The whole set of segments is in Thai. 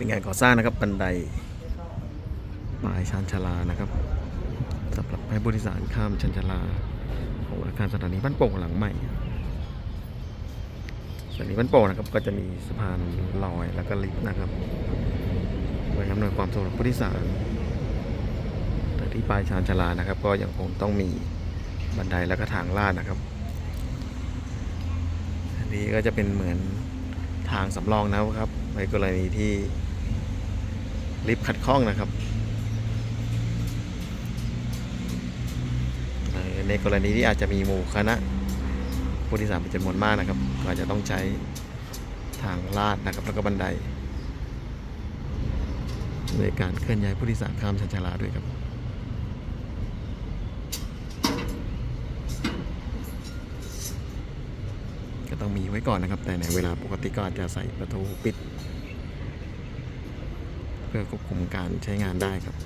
เป็นงานก่อสร้างนะครับบันไดปลายชานชาลานะครับสำหรับให้ผู้โดยสารข้ามชานชาลาของอาคารสถานีบ้านโป่งหลังใหม่สถานีบ้านโป่งนะครับ ก็จะมีสะพานลอยแล้วก็ลิฟต์นะครับไว้อำนวยความสะดวกผู้โดยสารแต่ที่ปลายชานชาลานะครับ ก็ยังคงต้องมีบันไดแล้วก็ทางลาดนะครับอันนี้ก็จะเป็นเหมือนทางสำรองนะครับในกรณีที่ ลิฟต์ขัดข้องนะครับในกรณีที่อาจจะมีหมู่คณะผู้โดยสารเป็นจำนวนมากนะครับ ก็อาจจะต้องใช้ทางลาดนะครับแล้วก็บันได ในการเคลื่อนย้ายผู้โดยสารข้ามชานชาลาด้วยครับก็ต้องมีไว้ก่อนนะครับ แต่ในเวลาปกติก็อาจจะใส่ประตูปิด เพื่อควบคุมการใช้งานได้ครับ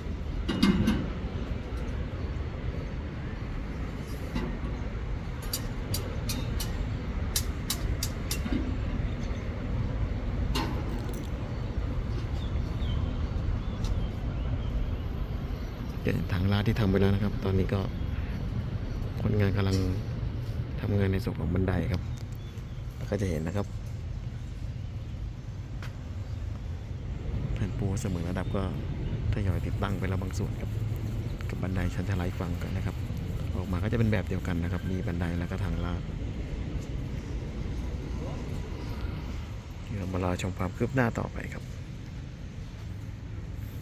เดี๋ยวทางลาดที่ทำไปแล้วนะครับ ตอนนี้ก็คนงานกำลังทำงานในส่วนของบันไดครับ ก็จะเห็นนะครับแผ่น ปูเสมอระดับก็ทยอยติดตั้งไปแล้วบางส่วนครับกับบันไดชั้นชลายฝั่งกันนะครับ ออกมาก็จะเป็นแบบเดียวกันนะครับ มีบันไดแล้วก็ทางลาดเดี๋ยวมารอชมความคืบหน้าต่อไปครับ